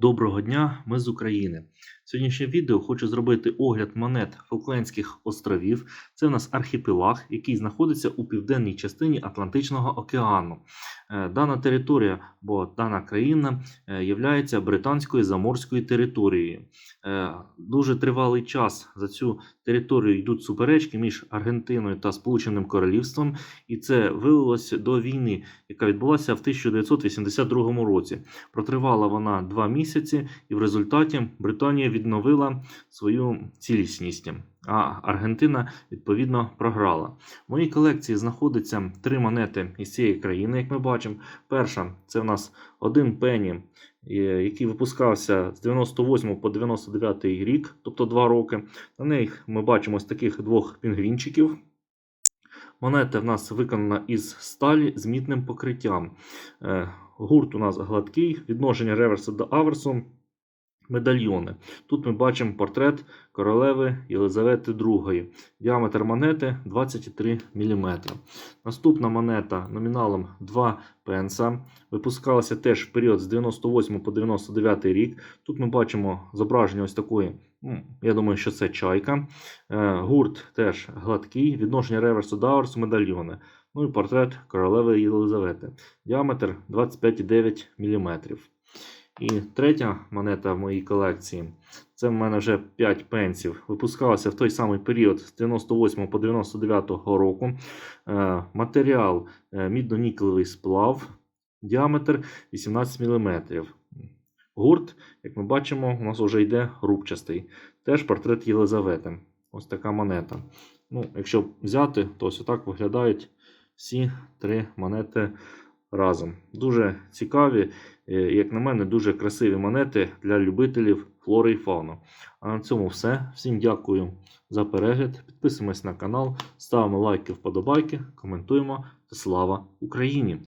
Доброго дня, ми з України. Сьогоднішнє відео хочу зробити огляд монет Фолклендських островів. Це в нас архіпелаг, який знаходиться у південній частині Атлантичного океану. Е, Дана територія, бо дана країна е, є британською заморською територією. Е, Дуже тривалий час за цю територію йдуть суперечки між Аргентиною та Сполученим Королівством, і це вилилося до війни, яка відбулася в 1982 році. Протривала вона два місяці, і в результаті Британія відновила свою цілісність. А Аргентина відповідно програла. В моїй колекції знаходиться три монети із цієї країни, як ми бачимо. Перша це в нас один пені, е, який випускався з 98 по 99 рік, тобто два роки. На них ми бачимо ось таких двох пінгвінчиків. Монета в нас виконана із сталі з мітним покриттям. Е, Гурт у нас гладкий, відношення реверсу до аверсу, медальйони. Тут ми бачимо портрет королеви Єлизавети II. Діаметр монети 23 мм. Наступна монета номіналом 2 пенса. Випускалася теж в період з 98 по 99 рік. Тут ми бачимо зображення ось такої. ну, Я думаю, що це чайка. Е, Гурт теж гладкий, відношення реверсу до медальйони. Ну і портрет королеви Єлизавети. Діаметр 25,9 мм. І третя монета в моїй колекції. Це в мене вже 5 пенсів. Випускалася в той самий період з 98 по 99 року. Е, матеріал е, мідно-нікелевий сплав, діаметр 18 мм. Гурт, як ми бачимо, у нас вже йде рубчастий. Теж портрет Єлизавети. Ось така монета. Ну, якщо взяти, то ось отак виглядають всі три монети разом. Дуже цікаві, е, як на мене, дуже красиві монети для любителів флори і фауну. А на цьому все. Всім дякую за перегляд. Підписуємось на канал, ставимо лайки, вподобайки, коментуємо. Слава Україні!